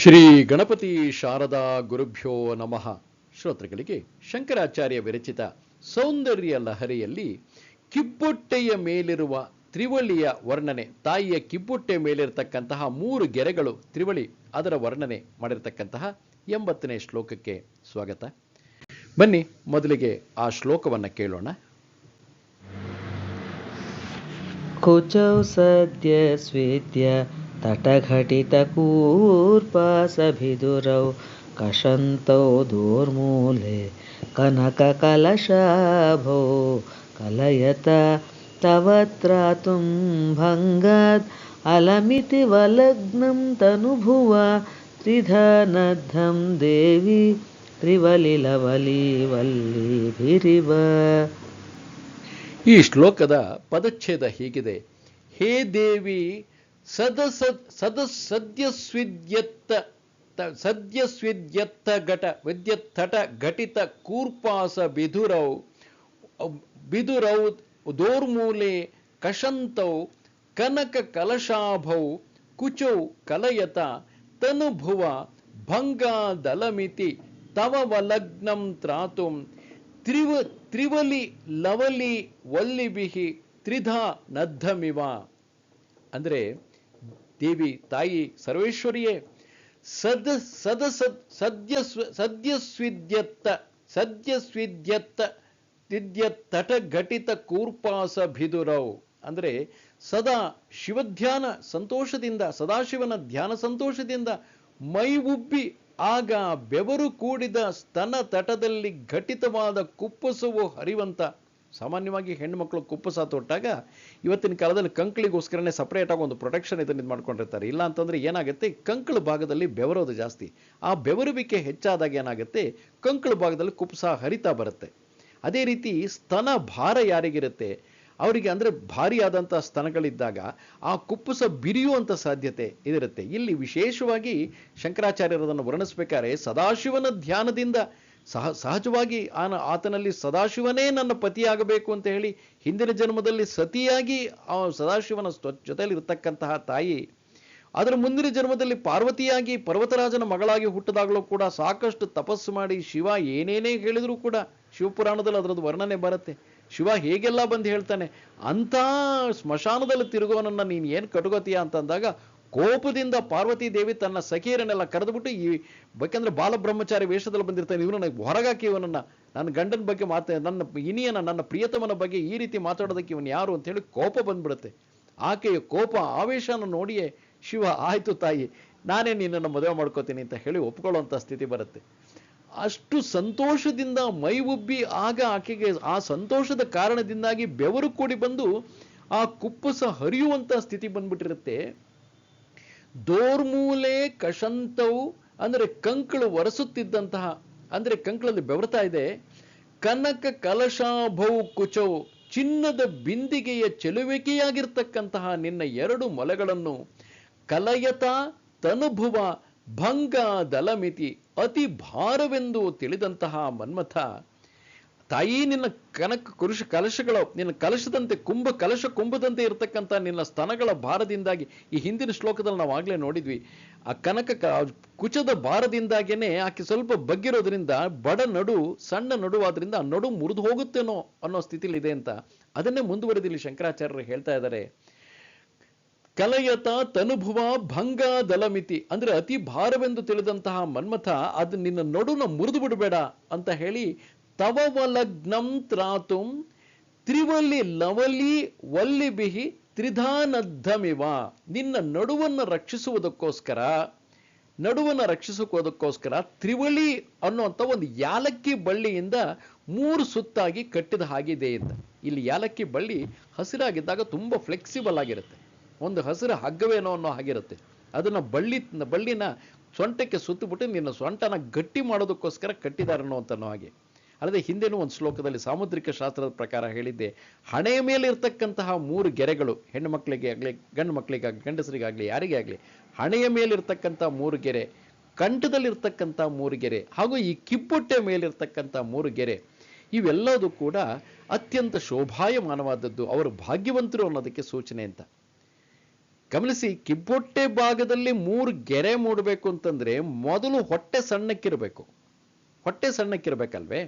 ಶ್ರೀ ಗಣಪತಿ ಶಾರದಾ ಗುರುಭ್ಯೋ ನಮಃ. ಶ್ರೋತೃಗಳಿಗೆ ಶಂಕರಾಚಾರ್ಯ ವಿರಚಿತ ಸೌಂದರ್ಯ ಲಹರಿಯಲ್ಲಿ ಕಿಬ್ಬೊಟ್ಟೆಯ ಮೇಲಿರುವ ತ್ರಿವಳಿಯ ವರ್ಣನೆ, ತಾಯಿಯ ಕಿಬ್ಬೊಟ್ಟೆ ಮೇಲಿರತಕ್ಕಂತಹ ಮೂರು ಗೆರೆಗಳು ತ್ರಿವಳಿ, ಅದರ ವರ್ಣನೆ ಮಾಡಿರತಕ್ಕಂತಹ ಎಂಬತ್ತನೇ ಶ್ಲೋಕಕ್ಕೆ ಸ್ವಾಗತ. ಬನ್ನಿ, ಮೊದಲಿಗೆ ಆ ಶ್ಲೋಕವನ್ನು ಕೇಳೋಣ. ಕುಚೌ ಸದ್ಯ ಸ್ವೇದ್ಯ तटघटितकूर्पासभिदुरौ कषन्तौ दूर्मूले कनककलशाभौ कलयत तव त्रातुं भङ्गात् अलमिति वलग्नं तनुभुव त्रिधनद्धं देवी त्रिवलिलवली वल्लीभिरिव ಈ ಶ್ಲೋಕದ ಪದಚ್ಛೇದ ಹೀಗಿದೆ ಹೇ ದೇವಿ ಸದ ಸದ ಸದ್ಯಸ್ವಿದ್ಯತ್ತ ತ- ಸದ್ಯಸ್ವಿದ್ಯತ್ತ ಘಟ ವಿದ್ಯತ್ತಟ ಘಟಿತ ಕೂರ್ಪಾಸ ಬಿದುರೌ ಬಿದುರೌ ದೋರ್ಮೂಲೆ ಕಷಂತೌ ಕನಕ ಕಲಶಾಭೌ ಕುಚೌ ಕಲಯತ ತನುಭುವ ಭಂಗಾದಲಮಿತಿ ತವ ವಲಗ್ನಂ ತ್ರಾತುಂ ತ್ರಿವ ತ್ರಿವಲಿ ಲವಲಿ ವಲ್ಲಿಬಿಹಿ ತ್ರಿಧಾ ನದ್ಧಮಿವ. ಅಂದರೆ ದೇವಿ ತಾಯಿ ಸರ್ವೇಶ್ವರಿಯೇ, ಸದ್ ಸದ ಸದ್ ಸದ್ಯ ಸದ್ಯಸ್ವಿದ್ಯತ್ತ ಸದ್ಯಸ್ವಿದ್ಯತ್ತ ತಟ ಘಟಿತ ಕೂರ್ಪಾಸ ಬಿದುರವ್ ಅಂದರೆ ಸದಾ ಶಿವಧ್ಯಾನ ಸಂತೋಷದಿಂದ, ಸದಾಶಿವನ ಧ್ಯಾನ ಸಂತೋಷದಿಂದ ಮೈ ಉಬ್ಬಿ, ಆಗ ಬೆವರು ಕೂಡಿದ ಸ್ತನ ತಟದಲ್ಲಿ ಘಟಿತವಾದ ಕುಪ್ಪಸವು ಹರಿವಂತ ಸಾಮಾನ್ಯವಾಗಿ ಹೆಣ್ಣುಮಕ್ಕಳು ಕುಪ್ಪಸ ತೊಟ್ಟಾಗ ಇವತ್ತಿನ ಕಾಲದಲ್ಲಿ ಕಂಕಳಿಗೋಸ್ಕರನೇ ಸಪ್ರೇಟ್ ಆಗಿ ಒಂದು ಪ್ರೊಟೆಕ್ಷನ್ ಇದನ್ನ ಇದು ಮಾಡ್ಕೊಂಡಿರ್ತಾರೆ. ಇಲ್ಲ ಅಂತಂದ್ರೆ ಏನಾಗುತ್ತೆ? ಕಂಕಳ ಭಾಗದಲ್ಲಿ ಬೆವರೋದು ಜಾಸ್ತಿ. ಆ ಬೆವರುವಿಕೆ ಹೆಚ್ಚಾದಾಗ ಏನಾಗುತ್ತೆ? ಕಂಕಳ ಭಾಗದಲ್ಲಿ ಕುಪ್ಪಸ ಹರಿತಾ ಬರುತ್ತೆ. ಅದೇ ರೀತಿ ಸ್ತನ ಭಾರ ಯಾರಿಗಿರುತ್ತೆ? ಅವರಿಗೆ ಅಂದ್ರೆ ಭಾರಿಯಾದಂಥ ಸ್ತನಗಳಿದ್ದಾಗ ಆ ಕುಪ್ಪಸ ಬಿರಿಯುವಂಥ ಸಾಧ್ಯತೆ ಇದಿರುತ್ತೆ. ಇಲ್ಲಿ ವಿಶೇಷವಾಗಿ ಶಂಕರಾಚಾರ್ಯರದನ್ನು ವರ್ಣಿಸ್ಬೇಕಾದ್ರೆ ಸದಾಶಿವನ ಧ್ಯಾನದಿಂದ ಸಹ, ಸಹಜವಾಗಿ ಆನ, ಆತನಲ್ಲಿ ಸದಾಶಿವನೇ ನನ್ನ ಪತಿಯಾಗಬೇಕು ಅಂತ ಹೇಳಿ ಹಿಂದಿನ ಜನ್ಮದಲ್ಲಿ ಸತಿಯಾಗಿ ಆ ಸದಾಶಿವನ ಜೊತೆಯಲ್ಲಿ ಇರತಕ್ಕಂತಹ ತಾಯಿ, ಅದರ ಮುಂದಿನ ಜನ್ಮದಲ್ಲಿ ಪಾರ್ವತಿಯಾಗಿ ಪರ್ವತರಾಜನ ಮಗಳಾಗಿ ಹುಟ್ಟಿದಾಗಲೂ ಕೂಡ ಸಾಕಷ್ಟು ತಪಸ್ಸು ಮಾಡಿ ಶಿವ ಏನೇನೇ ಹೇಳಿದರೂ ಕೂಡ ಶಿವಪುರಾಣದಲ್ಲಿ ಅದರದ್ದು ವರ್ಣನೆ ಬರುತ್ತೆ. ಶಿವ ಹೇಗೆಲ್ಲ ಬಂದು ಹೇಳ್ತಾನೆ, ಅಂಥ ಸ್ಮಶಾನದಲ್ಲಿ ತಿರುಗುವನನ್ನ ನೀನು ಏನು ಕಟ್ಕೋತೀಯ ಅಂತಂದಾಗ ಕೋಪದಿಂದ ಪಾರ್ವತಿ ದೇವಿ ತನ್ನ ಸಖಿಯರನ್ನೆಲ್ಲ ಕರೆದುಬಿಟ್ಟು ಈ ಬೇಕಂದ್ರೆ ಬಾಲಬ್ರಹ್ಮಚಾರಿ ವೇಷದಲ್ಲಿ ಬಂದಿರ್ತಾನೆ. ಇವನನ್ನ ಹೊರಗಾಕಿ ಇವನನ್ನ ನನ್ನ ಗಂಡನ ಬಗ್ಗೆ ಮಾತ, ನನ್ನ ಇನಿಯನ, ನನ್ನ ಪ್ರಿಯತಮನ ಬಗ್ಗೆ ಈ ರೀತಿ ಮಾತಾಡೋದಕ್ಕೆ ಇವನು ಯಾರು ಅಂತ ಹೇಳಿ ಕೋಪ ಬಂದ್ಬಿಡುತ್ತೆ. ಆಕೆಯ ಕೋಪ, ಆವೇಶನ ನೋಡಿಯೇ ಶಿವ, ಆಯಿತು ತಾಯಿ, ನಾನೇ ನಿನ್ನನ್ನು ಮದುವೆ ಮಾಡ್ಕೋತೀನಿ ಅಂತ ಹೇಳಿ ಒಪ್ಕೊಳ್ಳುವಂಥ ಸ್ಥಿತಿ ಬರುತ್ತೆ. ಅಷ್ಟು ಸಂತೋಷದಿಂದ ಮೈ ಉಬ್ಬಿ ಆಗ ಆಕೆಗೆ ಆ ಸಂತೋಷದ ಕಾರಣದಿಂದಾಗಿ ಬೆವರು ಕೂಡಿ ಬಂದು ಆ ಕುಪ್ಪಸ ಹರಿಯುವಂತ ಸ್ಥಿತಿ ಬಂದ್ಬಿಟ್ಟಿರುತ್ತೆ. ದೋರ್ಮೂಲೆ ಕಷಂತವು ಅಂದ್ರೆ ಕಂಕಳು ಒರೆಸುತ್ತಿದ್ದಂತಹ, ಅಂದ್ರೆ ಕಂಕಳಲ್ಲಿ ಬೆವರ್ತಾ ಇದೆ, ಕನಕ ಕಲಶಾಭೌ ಕುಚವು, ಚಿನ್ನದ ಬಿಂದಿಗೆಯ ಚೆಲುವಿಕೆಯಾಗಿರ್ತಕ್ಕಂತಹ ನಿನ್ನ ಎರಡು ಮೊಲೆಗಳನ್ನು, ಕಲಯತ ತನುಭುವ ಭಂಗ ದಲಮಿತಿ ಅತಿ ಭಾರವೆಂದು ತಿಳಿದಂತಹ ಮನ್ಮಥ. ತಾಯಿ ನಿನ್ನ ಕನಕ ಕುರುಷ ಕಲಶಗಳ, ನಿನ್ನ ಕಲಶದಂತೆ ಕುಂಭ, ಕಲಶ ಕುಂಭದಂತೆ ಇರತಕ್ಕಂಥ ನಿನ್ನ ಸ್ತನಗಳ ಭಾರದಿಂದಾಗಿ ಈ ಹಿಂದಿನ ಶ್ಲೋಕದಲ್ಲಿ ನಾವು ಆಗಲೇ ನೋಡಿದ್ವಿ. ಆ ಕನಕ ಕುಚದ ಭಾರದಿಂದಾಗೇನೆ ಆಕೆ ಸ್ವಲ್ಪ ಬಗ್ಗಿರೋದ್ರಿಂದ ಬಡ ನಡು, ಸಣ್ಣ ನಡುವಾದ್ರಿಂದ ಆ ನಡು ಮುರಿದು ಹೋಗುತ್ತೇನೋ ಅನ್ನೋ ಸ್ಥಿತಿಲಿ ಇದೆ ಅಂತ. ಅದನ್ನೇ ಮುಂದುವರೆದಿಲ್ಲಿ ಶಂಕರಾಚಾರ್ಯರು ಹೇಳ್ತಾ ಇದ್ದಾರೆ. ಕಲಯತ ತನುಭುವ ಭಂಗ ದಲಮಿತಿ. ಅಂದ್ರೆ ಅತಿ ಭಾರವೆಂದು ತಿಳಿದಂತಹ ಮನ್ಮಥ, ಅದು ನಿನ್ನ ನಡುನ ಮುರಿದು ಬಿಡಬೇಡ ಅಂತ ಹೇಳಿ ತವವಲಗ್ನಂ ತ್ರಾತುಂ ತ್ರಿವಲಿ ಲವಲಿ ವಲ್ಲಿಬಿಹಿ ತ್ರಿಧಾನದ್ಧಮಿವ ನಿನ್ನ ನಡುವನ್ನು ರಕ್ಷಿಸುವುದಕ್ಕೋಸ್ಕರ, ನಡುವನ್ನು ರಕ್ಷಿಸೋದಕ್ಕೋಸ್ಕರ ತ್ರಿವಳಿ ಅನ್ನುವಂಥ ಒಂದು ಯಾಲಕ್ಕಿ ಬಳ್ಳಿಯಿಂದ ಮೂರು ಸುತ್ತಾಗಿ ಕಟ್ಟಿದ ಹಾಗಿದೆ ಅಂತ. ಇಲ್ಲಿ ಯಾಲಕ್ಕಿ ಬಳ್ಳಿ ಹಸಿರಾಗಿದ್ದಾಗ ತುಂಬ ಫ್ಲೆಕ್ಸಿಬಲ್ ಆಗಿರುತ್ತೆ. ಒಂದು ಹಸಿರು ಹಗ್ಗವೇನೋ ಅನ್ನೋ ಹಾಗಿರುತ್ತೆ. ಅದನ್ನು ಬಳ್ಳಿ, ಬಳ್ಳಿನ ಸೊಂಟಕ್ಕೆ ಸುತ್ತಿಬಿಟ್ಟು ನಿನ್ನ ಸೊಂಟನ ಗಟ್ಟಿ ಮಾಡೋದಕ್ಕೋಸ್ಕರ ಕಟ್ಟಿದ್ದಾರೆ ಅನ್ನೋ ಹಾಗೆ. ಅಲ್ಲದೆ ಹಿಂದೆನೂ ಒಂದು ಶ್ಲೋಕದಲ್ಲಿ ಸಾಮುದ್ರಿಕ ಶಾಸ್ತ್ರದ ಪ್ರಕಾರ ಹೇಳಿದ್ದೆ, ಹಣೆಯ ಮೇಲೆ ಇರ್ತಕ್ಕಂತಹ ಮೂರು ಗೆರೆಗಳು, ಹೆಣ್ಣು ಮಕ್ಕಳಿಗೆ ಆಗಲಿ, ಗಂಡು ಮಕ್ಕಳಿಗಾಗಲಿ, ಗಂಡಸರಿಗಾಗಲಿ, ಯಾರಿಗೇ ಆಗಲಿ, ಹಣೆಯ ಮೇಲಿರ್ತಕ್ಕಂಥ ಮೂರು ಗೆರೆ ಕಂಠದಲ್ಲಿರ್ತಕ್ಕಂಥ ಮೂರು ಗೆರೆ, ಹಾಗೂ ಈ ಕಿಬ್ಬೊಟ್ಟೆ ಮೇಲಿರ್ತಕ್ಕಂಥ ಮೂರು ಗೆರೆ, ಇವೆಲ್ಲದೂ ಕೂಡ ಅತ್ಯಂತ ಶೋಭಾಯಮಾನವಾದದ್ದು, ಅವರು ಭಾಗ್ಯವಂತರು ಅನ್ನೋದಕ್ಕೆ ಸೂಚನೆ ಅಂತ. ಗಮನಿಸಿ ಕಿಬ್ಬೊಟ್ಟೆ ಭಾಗದಲ್ಲಿ ಮೂರು ಗೆರೆ ಮೂಡಬೇಕು ಅಂತಂದ್ರೆ ಮೊದಲು ಹೊಟ್ಟೆ ಸಣ್ಣಕ್ಕಿರಬೇಕು. ಹೊಟ್ಟೆ ಸಣ್ಣಕ್ಕಿರ್ಬೇಕಲ್ವೇ?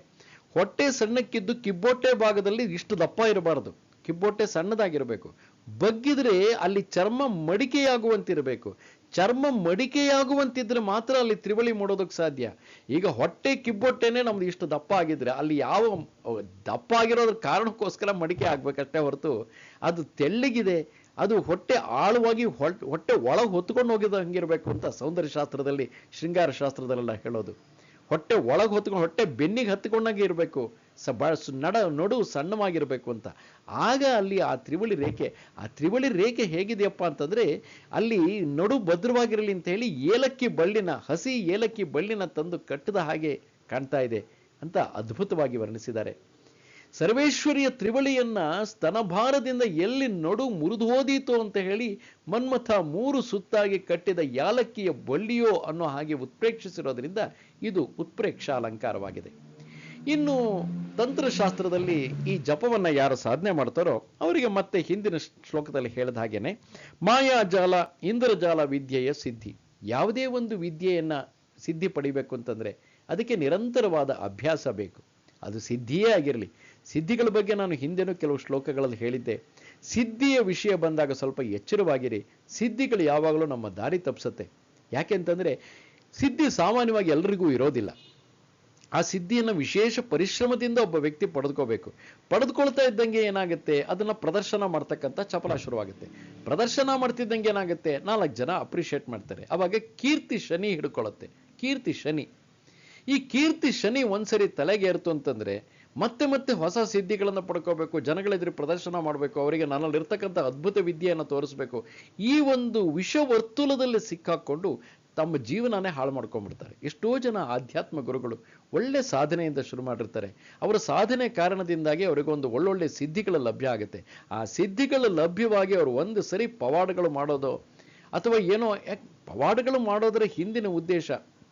ಹೊಟ್ಟೆ ಸಣ್ಣಕ್ಕಿದ್ದು ಕಿಬ್ಬೊಟ್ಟೆ ಭಾಗದಲ್ಲಿ ಇಷ್ಟು ದಪ್ಪ ಇರಬಾರದು. ಕಿಬ್ಬೊಟ್ಟೆ ಸಣ್ಣದಾಗಿರಬೇಕು. ಬಗ್ಗಿದ್ರೆ ಅಲ್ಲಿ ಚರ್ಮ ಮಡಿಕೆಯಾಗುವಂತಿರಬೇಕು. ಚರ್ಮ ಮಡಿಕೆಯಾಗುವಂತಿದ್ರೆ ಮಾತ್ರ ಅಲ್ಲಿ ತ್ರಿವಳಿ ಮೂಡೋದಕ್ಕೆ ಸಾಧ್ಯ. ಈಗ ಹೊಟ್ಟೆ ಕಿಬ್ಬೊಟ್ಟೆನೆ ನಮ್ದು ಇಷ್ಟು ದಪ್ಪ ಆಗಿದ್ರೆ ಅಲ್ಲಿ ಯಾವ ದಪ್ಪ ಆಗಿರೋದ್ರ ಕಾರಣಕ್ಕೋಸ್ಕರ ಮಡಿಕೆ ಆಗ್ಬೇಕಷ್ಟೇ ಹೊರತು ಅದು ತೆಳ್ಳಗಿದೆ, ಅದು ಹೊಟ್ಟೆ ಆಳವಾಗಿ ಹೊಟ್- ಹೊಟ್ಟೆ ಒಳಗೆ ಹೊತ್ಕೊಂಡು ಹೋಗಿದ ಹಂಗಿರಬೇಕು ಅಂತ ಸೌಂದರ್ಯ ಶಾಸ್ತ್ರದಲ್ಲಿ ಶೃಂಗಾರ ಶಾಸ್ತ್ರದಲ್ಲೆಲ್ಲ ಹೇಳೋದು. ಹೊಟ್ಟೆ ಒಳಗೆ ಹೊತ್ಕೊಂಡು, ಹೊಟ್ಟೆ ಬೆನ್ನಿಗೆ ಹತ್ಕೊಂಡಂಗೆ ಇರಬೇಕು. ಸ ಬ ನಡ, ನಡು ಸಣ್ಣವಾಗಿರಬೇಕು ಅಂತ. ಆಗ ಅಲ್ಲಿ ಆ ತ್ರಿವಳಿ ರೇಖೆ, ಆ ತ್ರಿವಳಿ ರೇಖೆ ಹೇಗಿದೆಯಪ್ಪ ಅಂತಂದರೆ, ಅಲ್ಲಿ ನಡು ಭದ್ರವಾಗಿರಲಿ ಅಂತ ಹೇಳಿ ಏಲಕ್ಕಿ ಬಳ್ಳಿನ, ಹಸಿ ಏಲಕ್ಕಿ ಬಳ್ಳಿನ ತಂದು ಕಟ್ಟಿದ ಹಾಗೆ ಕಾಣ್ತಾ ಇದೆ ಅಂತ ಅದ್ಭುತವಾಗಿ ವರ್ಣಿಸಿದ್ದಾರೆ. ಸರ್ವೇಶ್ವರಿಯ ತ್ರಿವಳಿಯನ್ನ ಸ್ತನಭಾರದಿಂದ ಎಲ್ಲಿ ನಡು ಮುರಿದು ಹೋದೀತು ಅಂತ ಹೇಳಿ ಮನ್ಮಥ ಮೂರು ಸುತ್ತಾಗಿ ಕಟ್ಟಿದ ಯಾಲಕ್ಕಿಯ ಬಳ್ಳಿಯೋ ಅನ್ನೋ ಹಾಗೆ ಉತ್ಪ್ರೇಕ್ಷಿಸಿರೋದ್ರಿಂದ ಇದು ಉತ್ಪ್ರೇಕ್ಷ ಅಲಂಕಾರವಾಗಿದೆ ಇನ್ನು ತಂತ್ರಶಾಸ್ತ್ರದಲ್ಲಿ ಈ ಜಪವನ್ನ ಯಾರು ಸಾಧನೆ ಮಾಡ್ತಾರೋ ಅವರಿಗೆ ಮತ್ತೆ ಹಿಂದಿನ ಶ್ಲೋಕದಲ್ಲಿ ಹೇಳಿದ ಹಾಗೇನೆ ಮಾಯಾಜಾಲ ಇಂದ್ರಜಾಲ ವಿದ್ಯೆಯ ಸಿದ್ಧಿ. ಯಾವುದೇ ಒಂದು ವಿದ್ಯೆಯನ್ನ ಸಿದ್ಧಿ ಪಡಿಬೇಕು ಅಂತಂದ್ರೆ ಅದಕ್ಕೆ ನಿರಂತರವಾದ ಅಭ್ಯಾಸ ಬೇಕು. ಅದು ಸಿದ್ಧಿಯೇ ಆಗಿರಲಿ. ಸಿದ್ಧಿಗಳ ಬಗ್ಗೆ ನಾನು ಹಿಂದೆನೂ ಕೆಲವು ಶ್ಲೋಕಗಳಲ್ಲಿ ಹೇಳಿದ್ದೆ. ಸಿದ್ಧಿಯ ವಿಷಯ ಬಂದಾಗ ಸ್ವಲ್ಪ ಎಚ್ಚರವಾಗಿರಿ. ಸಿದ್ಧಿಗಳು ಯಾವಾಗಲೂ ನಮ್ಮ ದಾರಿ ತಪ್ಪಿಸುತ್ತೆ ಯಾಕೆಂತಂದರೆ ಸಿದ್ಧಿ ಸಾಮಾನ್ಯವಾಗಿ ಎಲ್ರಿಗೂ ಇರೋದಿಲ್ಲ. ಆ ಸಿದ್ಧಿಯನ್ನು ವಿಶೇಷ ಪರಿಶ್ರಮದಿಂದ ಒಬ್ಬ ವ್ಯಕ್ತಿ ಪಡೆದುಕೋಬೇಕು. ಪಡೆದುಕೊಳ್ತಾ ಇದ್ದಂಗೆ ಏನಾಗುತ್ತೆ? ಅದನ್ನ ಪ್ರದರ್ಶನ ಮಾಡ್ತಕ್ಕಂಥ ಚಪಲ ಶುರುವಾಗುತ್ತೆ. ಪ್ರದರ್ಶನ ಮಾಡ್ತಿದ್ದಂಗೆ ಏನಾಗುತ್ತೆ? ನಾಲ್ಕು ಜನ ಅಪ್ರಿಷಿಯೇಟ್ ಮಾಡ್ತಾರೆ. ಅವಾಗ ಕೀರ್ತಿ ಶನಿ ಹಿಡ್ಕೊಳ್ಳುತ್ತೆ. ಕೀರ್ತಿ ಶನಿ. ಈ ಕೀರ್ತಿ ಶನಿ ಒಂದ್ಸರಿ ತಲೆಗೇರ್ತು ಅಂತಂದ್ರೆ ಮತ್ತೆ ಮತ್ತೆ ಹೊಸ ಸಿದ್ಧಿಗಳನ್ನು ಪಡ್ಕೋಬೇಕು, ಜನಗಳೆದುರು ಪ್ರದರ್ಶನ ಮಾಡಬೇಕು, ಅವರಿಗೆ ನನ್ನಲ್ಲಿ ಇರ್ತಕ್ಕಂಥ ಅದ್ಭುತ ವಿದ್ಯೆಯನ್ನು ತೋರಿಸ್ಬೇಕು. ಈ ಒಂದು ವಿಷವರ್ತುಲದಲ್ಲಿ ಸಿಕ್ಕಾಕ್ಕೊಂಡು ತಮ್ಮ ಜೀವನನೇ ಹಾಳು ಮಾಡ್ಕೊಂಡ್ಬಿಡ್ತಾರೆ. ಎಷ್ಟೋ ಜನ ಆಧ್ಯಾತ್ಮ ಗುರುಗಳು ಒಳ್ಳೆ ಸಾಧನೆಯಿಂದ ಶುರು ಮಾಡಿರ್ತಾರೆ. ಅವರ ಸಾಧನೆ ಕಾರಣದಿಂದಾಗಿ ಅವರಿಗೊಂದು ಒಳ್ಳೊಳ್ಳೆ ಸಿದ್ಧಿಗಳು ಲಭ್ಯ ಆಗುತ್ತೆ. ಆ ಸಿದ್ಧಿಗಳು ಲಭ್ಯವಾಗಿ ಅವರು ಒಂದು ಸರಿ ಪವಾಡಗಳು ಮಾಡೋದು ಅಥವಾ ಏನೋ ಪವಾಡಗಳು ಮಾಡೋದರ ಹಿಂದಿನ ಉದ್ದೇಶ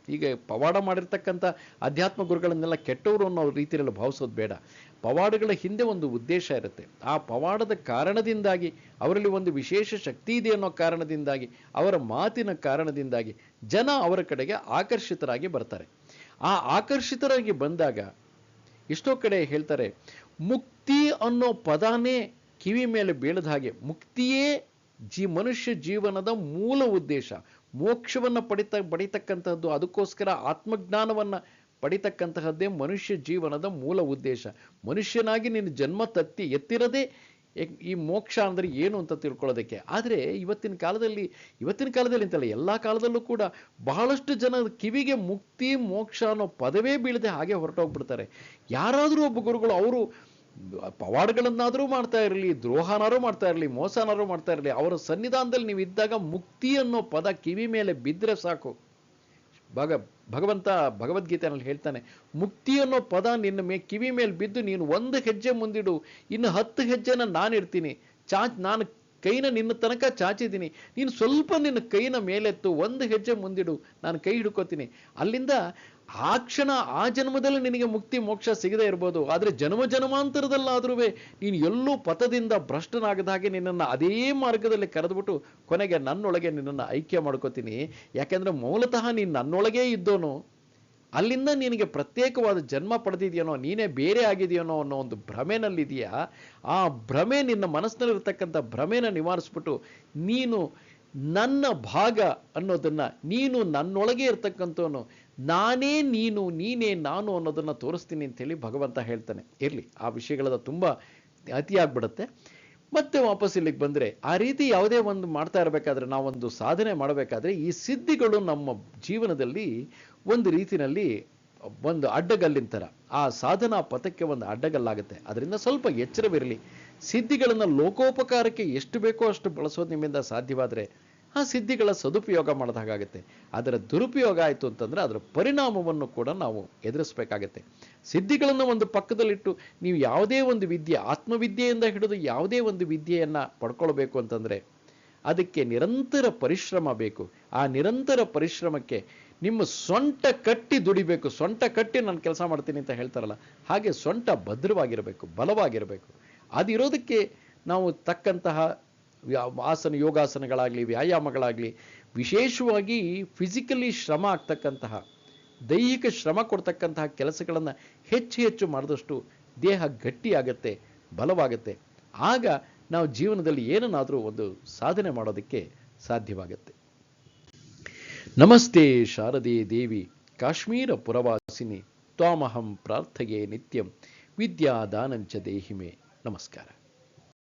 ಈಗ ಪವಾಡ ಮಾಡಿರ್ತಕ್ಕಂಥ ಅಧ್ಯಾತ್ಮ ಗುರುಗಳನ್ನೆಲ್ಲ ಕೆಟ್ಟವರು ಅನ್ನೋ ರೀತಿಯಲ್ಲಿ ಭಾವಿಸೋದು ಬೇಡ. ಪವಾಡಗಳ ಹಿಂದೆ ಒಂದು ಉದ್ದೇಶ ಇರುತ್ತೆ. ಆ ಪವಾಡದ ಕಾರಣದಿಂದಾಗಿ ಅವರಲ್ಲಿ ಒಂದು ವಿಶೇಷ ಶಕ್ತಿ ಇದೆ ಅನ್ನೋ ಕಾರಣದಿಂದಾಗಿ, ಅವರ ಮಾತಿನ ಕಾರಣದಿಂದಾಗಿ ಜನ ಅವರ ಕಡೆಗೆ ಆಕರ್ಷಿತರಾಗಿ ಬರ್ತಾರೆ. ಆ ಆಕರ್ಷಿತರಾಗಿ ಬಂದಾಗ ಎಷ್ಟೋ ಕಡೆ ಹೇಳ್ತಾರೆ, ಮುಕ್ತಿ ಅನ್ನೋ ಪದಾನೇ ಕಿವಿ ಮೇಲೆ ಬೀಳದ ಹಾಗೆ ಮುಕ್ತಿಯೇ ಜೀ ಮನುಷ್ಯ ಜೀವನದ ಮೂಲ ಉದ್ದೇಶ. ಮೋಕ್ಷವನ್ನ ಪಡಿತ, ಪಡಿತಕ್ಕಂತಹದ್ದು, ಅದಕ್ಕೋಸ್ಕರ ಆತ್ಮಜ್ಞಾನವನ್ನು ಪಡಿತಕ್ಕಂತಹದ್ದೇ ಮನುಷ್ಯ ಜೀವನದ ಮೂಲ ಉದ್ದೇಶ. ಮನುಷ್ಯನಾಗಿ ನಿನ್ನ ಜನ್ಮ ತತ್ತಿ ಎತ್ತಿರದೇ ಈ ಮೋಕ್ಷ ಅಂದರೆ ಏನು ಅಂತ ತಿಳ್ಕೊಳ್ಳೋದಕ್ಕೆ. ಆದರೆ ಇವತ್ತಿನ ಕಾಲದಲ್ಲಿ ಇವತ್ತಿನ ಕಾಲದಲ್ಲಿ ಅಂತಲ್ಲ, ಎಲ್ಲ ಕಾಲದಲ್ಲೂ ಕೂಡ ಬಹಳಷ್ಟು ಜನ ಕಿವಿಗೆ ಮುಕ್ತಿ, ಮೋಕ್ಷ ಅನ್ನೋ ಪದವೇ ಬೀಳದೆ ಹಾಗೆ ಹೊರಟೋಗ್ಬಿಡ್ತಾರೆ. ಯಾರಾದರೂ ಒಬ್ಬ ಗುರುಗಳು, ಅವರು ಪವಾಡಗಳನ್ನಾದರೂ ಮಾಡ್ತಾ ಇರಲಿ ದ್ರೋಹನಾರು ಮಾಡ್ತಾ ಇರಲಿ ಮೋಸನಾರು ಮಾಡ್ತಾ ಇರಲಿ, ಅವರ ಸನ್ನಿಧಾನದಲ್ಲಿ ನೀವು ಇದ್ದಾಗ ಮುಕ್ತಿ ಅನ್ನೋ ಪದ ಕಿವಿ ಮೇಲೆ ಬಿದ್ದರೆ ಸಾಕು. ಭಗ, ಭಗವಂತ ಭಗವದ್ಗೀತೆನಲ್ಲಿ ಹೇಳ್ತಾನೆ, ಮುಕ್ತಿ ಅನ್ನೋ ಪದ ನಿನ್ನ ಮೇ, ಕಿವಿ ಮೇಲೆ ಬಿದ್ದು ನೀನು ಒಂದು ಹೆಜ್ಜೆ ಮುಂದಿಡು, ಇನ್ನು ಹತ್ತು ಹೆಜ್ಜೆನ ನಾನು ಇರ್ತೀನಿ ಚಾ ನಾನು ಕೈನ ನಿನ್ನ ತನಕ ಚಾಚಿದ್ದೀನಿ. ನೀನು ಸ್ವಲ್ಪ ನಿನ್ನ ಕೈನ ಮೇಲೆತ್ತು ಒಂದು ಹೆಜ್ಜೆ ಮುಂದಿಡು. ನಾನು ಕೈ ಹಿಡ್ಕೋತೀನಿ. ಅಲ್ಲಿಂದ ಆ ಕ್ಷಣ, ಆ ಜನ್ಮದಲ್ಲಿ ನಿನಗೆ ಮುಕ್ತಿ, ಮೋಕ್ಷ ಸಿಗದೇ ಇರ್ಬೋದು. ಆದರೆ ಜನ್ಮ ಜನ್ಮಾಂತರದಲ್ಲಾದ್ರೂ ನೀನು ಎಲ್ಲೂ ಪಥದಿಂದ ಭ್ರಷ್ಟನಾಗದ ಹಾಗೆ ನಿನ್ನನ್ನು ಅದೇ ಮಾರ್ಗದಲ್ಲಿ ಕರೆದುಬಿಟ್ಟು ಕೊನೆಗೆ ನನ್ನೊಳಗೆ ನಿನ್ನನ್ನು ಐಕ್ಯ ಮಾಡ್ಕೋತೀನಿ. ಯಾಕೆಂದರೆ ಮೂಲತಃ ನೀನು ನನ್ನೊಳಗೇ ಇದ್ದೋನು. ಅಲ್ಲಿಂದ ನಿನಗೆ ಪ್ರತ್ಯೇಕವಾದ ಜನ್ಮ ಪಡೆದಿದೆಯೇನೋ, ನೀನೇ ಬೇರೆ ಆಗಿದೆಯನೋ ಅನ್ನೋ ಒಂದು ಭ್ರಮೆನಲ್ಲಿದೆಯಾ ಆ ಭ್ರಮೆ ನಿನ್ನ ಮನಸ್ಸಿನಲ್ಲಿರ್ತಕ್ಕಂಥ ಭ್ರಮೆನ ನಿವಾರಿಸ್ಬಿಟ್ಟು ನೀನು ನನ್ನ ಭಾಗ ಅನ್ನೋದನ್ನು, ನೀನು ನನ್ನೊಳಗೆ ಇರ್ತಕ್ಕಂಥವನು, ನಾನೇ ನೀನು, ನೀನೇ ನಾನು ಅನ್ನೋದನ್ನು ತೋರಿಸ್ತೀನಿ ಅಂತೇಳಿ ಭಗವಂತ ಹೇಳ್ತಾನೆ. ಇರಲಿ, ಆ ವಿಷಯಗಳೆಲ್ಲ ತುಂಬ ಅತಿಯಾಗ್ಬಿಡುತ್ತೆ. ಮತ್ತೆ ವಾಪಸ್ ಇಲ್ಲಿಗೆ ಬಂದರೆ ಆ ರೀತಿ ಯಾವುದೇ ಒಂದು ಮಾಡ್ತಾ ಇರಬೇಕಾದ್ರೆ ನಾವೊಂದು ಸಾಧನೆ ಮಾಡಬೇಕಾದ್ರೆ ಈ ಸಿದ್ಧಿಗಳು ನಮ್ಮ ಜೀವನದಲ್ಲಿ ಒಂದು ರೀತಿಯಲ್ಲಿ ಒಂದು ಅಡ್ಡಗಲ್ಲಿನ ಥರ. ಆ ಸಾಧನಾ ಪಥಕ್ಕೆ ಒಂದು ಅಡ್ಡಗಲ್ಲಾಗುತ್ತೆ. ಅದರಿಂದ ಸ್ವಲ್ಪ ಎಚ್ಚರವಿರಲಿ. ಸಿದ್ಧಿಗಳನ್ನು ಲೋಕೋಪಕಾರಕ್ಕೆ ಎಷ್ಟು ಬೇಕೋ ಅಷ್ಟು ಬಳಸೋದು ನಿಮ್ಮಿಂದ ಸಾಧ್ಯವಾದರೆ ಆ ಸಿದ್ಧಿಗಳ ಸದುಪಯೋಗ ಮಾಡಿದ ಹಾಗಾಗುತ್ತೆ. ಅದರ ದುರುಪಯೋಗ ಆಯಿತು ಅಂತಂದರೆ ಅದರ ಪರಿಣಾಮವನ್ನು ಕೂಡ ನಾವು ಎದುರಿಸಬೇಕಾಗತ್ತೆ. ಸಿದ್ಧಿಗಳನ್ನು ಒಂದು ಪಕ್ಕದಲ್ಲಿಟ್ಟು ನೀವು ಯಾವುದೇ ಒಂದು ವಿದ್ಯೆ, ಆತ್ಮವಿದ್ಯೆಯಿಂದ ಹಿಡಿದು ಯಾವುದೇ ಒಂದು ವಿದ್ಯೆಯನ್ನು ಪಡ್ಕೊಳ್ಬೇಕು ಅಂತಂದರೆ ಅದಕ್ಕೆ ನಿರಂತರ ಪರಿಶ್ರಮ ಬೇಕು. ಆ ನಿರಂತರ ಪರಿಶ್ರಮಕ್ಕೆ ನಿಮ್ಮ ಸೊಂಟ ಕಟ್ಟಿ ದುಡಿಬೇಕು. ಸೊಂಟ ಕಟ್ಟಿ ನಾನು ಕೆಲಸ ಮಾಡ್ತೀನಿ ಅಂತ ಹೇಳ್ತಾರಲ್ಲ, ಹಾಗೆ ಸೊಂಟ ಭದ್ರವಾಗಿರಬೇಕು, ಬಲವಾಗಿರಬೇಕು. ಅದಿರೋದಕ್ಕೆ ನಾವು ತಕ್ಕಂತಹ ಆಸನ, ಯೋಗಾಸನಗಳಾಗಲಿ, ವ್ಯಾಯಾಮಗಳಾಗಲಿ, ವಿಶೇಷವಾಗಿ ಫಿಸಿಕಲಿ ಶ್ರಮ ಆಗ್ತಕ್ಕಂತಹ, ದೈಹಿಕ ಶ್ರಮ ಕೊಡ್ತಕ್ಕಂತಹ ಕೆಲಸಗಳನ್ನು ಹೆಚ್ಚು ಹೆಚ್ಚು ಮಾಡಿದಷ್ಟು ದೇಹ ಗಟ್ಟಿಯಾಗತ್ತೆ, ಬಲವಾಗತ್ತೆ. ಆಗ ನಾವು ಜೀವನದಲ್ಲಿ ಏನನ್ನಾದರೂ ಒಂದು ಸಾಧನೆ ಮಾಡೋದಕ್ಕೆ ಸಾಧ್ಯವಾಗತ್ತೆ. ನಮಸ್ತೆ ಶಾರದೆ ದೇವಿ, ಕಾಶ್ಮೀರ ಪುರವಾಸಿನಿ, ತ್ವಾಮಹಂ ಪ್ರಾರ್ಥಯೇ ನಿತ್ಯಂ, ವಿದ್ಯಾದಾನಂಚ ದೇಹಿಮೆ. ನಮಸ್ಕಾರ.